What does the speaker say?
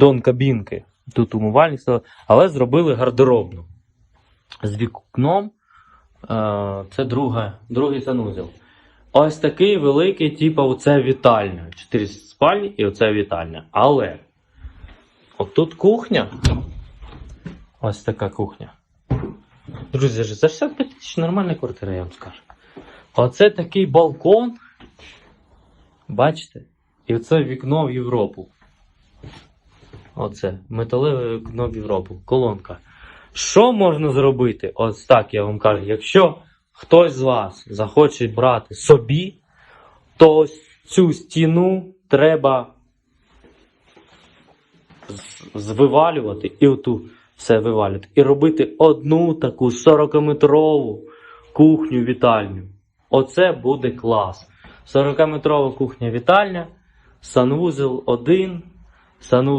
дон кабінки. Тут умивальник, але зробили гардеробну. З вікном. Е, це друге, другий санузел. Ось такий великий, типу, оце вітальня. Чотири спальні і оце вітальня. Але отут кухня. Ось така кухня. Друзі, це 65 тисяч нормальна квартира, я вам скажу. Оце такий балкон. Бачите? І оце вікно в Європу. Оце металеве вікно в Європу. Колонка. Що можна зробити? Ось так я вам кажу. Якщо хтось з вас захоче брати собі, то ось цю стіну треба звивалювати і оту все вивалювати. І робити одну таку 40-метрову кухню вітальню. Оце буде клас. 40-метрова кухня вітальня, санвузел 1, санвузел